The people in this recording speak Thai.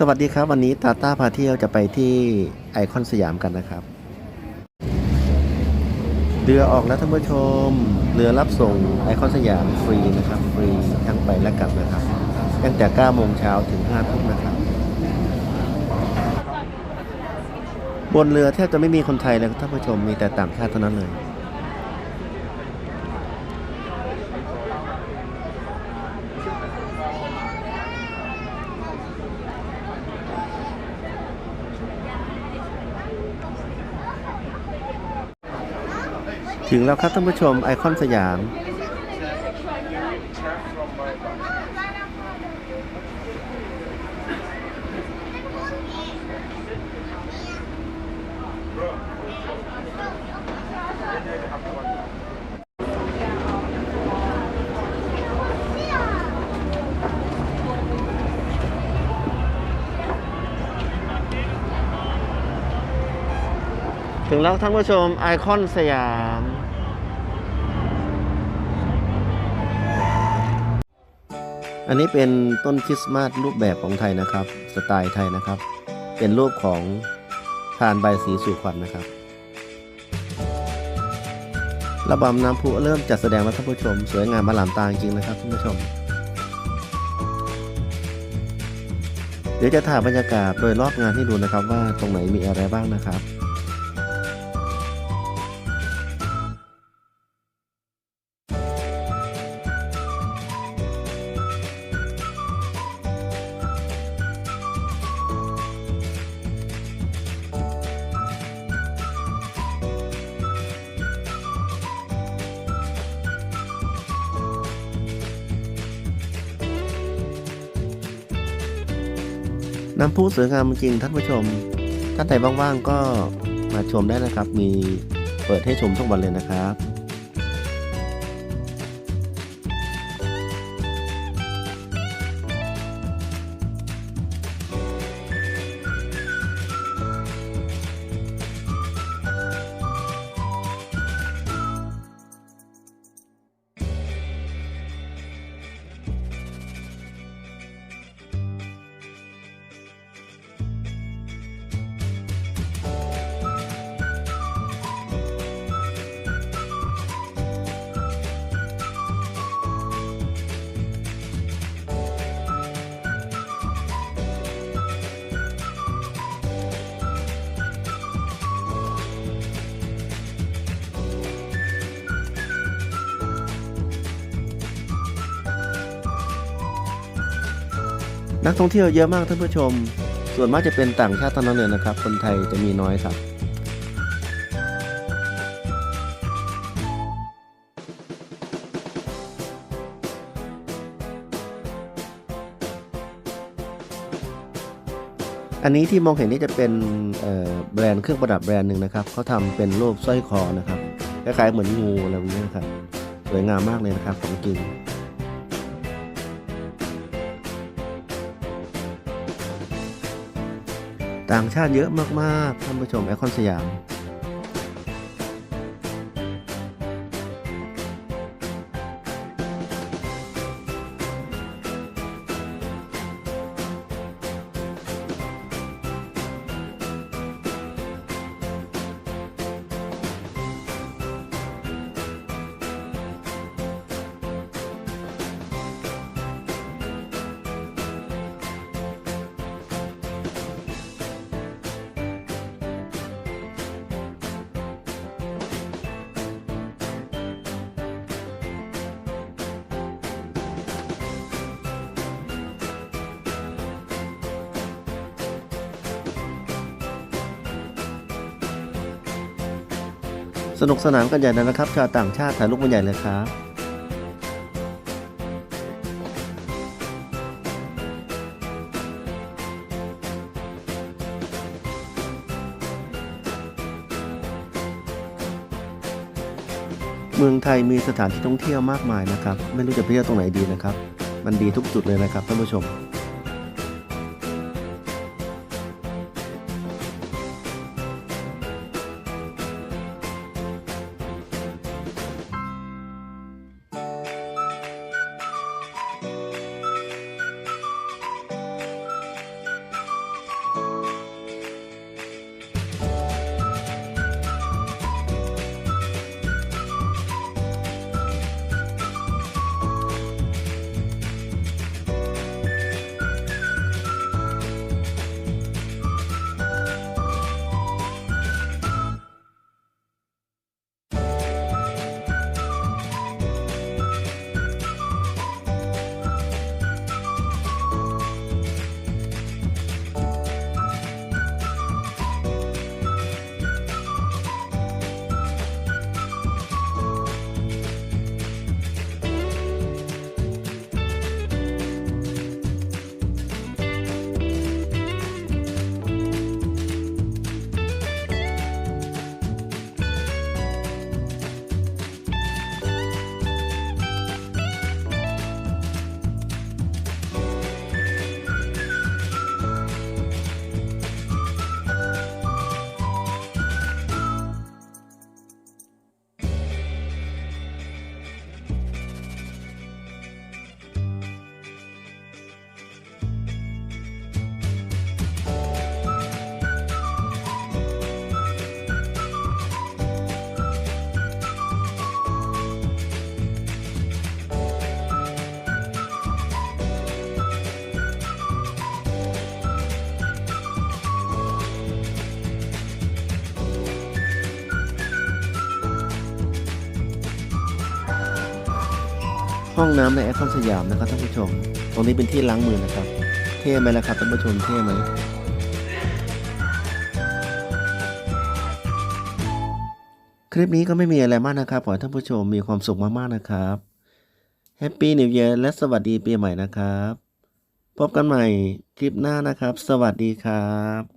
สวัสดีครับ วันนี้ตาต้าพาเที่ยวจะไปที่ไอคอนสยามกันนะครับ เรือออกแล้วท่านผู้ชม เรือรับส่งไอคอนสยามฟรีนะครับ ฟรีทั้งไปและกลับนะครับ ตั้งแต่9โมงเช้าถึง5ทุ่มนะครับ บนเรือแทบจะไม่มีคนไทยเลยท่านผู้ชมมีแต่ต่างชาติเท่านั้นเลย ถึงแล้วครับท่านผู้ชมไอคอนสยาม ถึงแล้วท่านผู้ชมไอคอนสยาม อันนี้เป็นต้นคริสต์มาสรูปแบบของไทยนะครับ สไตล์ไทยนะครับ เป็นรูปของทานใบสีสู่ขวัญนนะครับ ระบำน้ำพุเริ่มจัดแสดงแล้วท่านผู้ชม สวยงามมาหลามตาจริงๆนะครับท่านผู้ชม เดี๋ยวจะถ่ายบรรยากาศโดยรอบงานให้ดูนะครับว่าตรงไหนมีอะไรบ้างนะครับ น้ำพุสวยงามจริงท่านผู้ชมท่านใดว่างๆก็มาชมได้นะครับ มีเปิดให้ชมทุกวันเลยนะครับ นักท่องเที่ยวเยอะมากท่านผู้ชม ส่วนมากจะเป็นต่างชาติเท่านั้นเลยนะครับ คนไทยจะมีน้อยครับอันนี้ที่มองเห็นนี่จะเป็นแบรนด์เครื่องประดับแบรนด์หนึ่งนะครับเขาทำเป็นรูปสร้อยคอนะครับคล้ายๆเหมือนงูอะไรแบบนี้นครับสวยงามมากเลยนะครับของจริง ต่างชาติเยอะมากๆท่านผู้ชมไอคอนสยาม สนุกสนานกันใหญ่เลยนะครับชาวต่างชาติถ่ายรูปกันใหญ่เลยครับเมืองไทยมีสถานที่ท่องเที่ยวมากมายนะครับ ไม่รู้จะไปเที่ยวตรงไหนดีนะครับ มันดีทุกจุดเลยนะครับท่านผู้ชม ห้องน้ำในไอคอนสยามนะครับท่านผู้ชม ตรงนี้เป็นที่ล้างมือนะครับ เท่ไหมล่ะครับท่านผู้ชมเท่ไหมคลิปนี้ก็ไม่มีอะไรมากนะครับ ขอให้ท่านผู้ชมมีความสุขมากๆนะครับแฮปปี้นิว e ย r และสวัสดีปีใหม่นะครับ พบกันใหม่คลิปหน้านะครับ สวัสดีครับ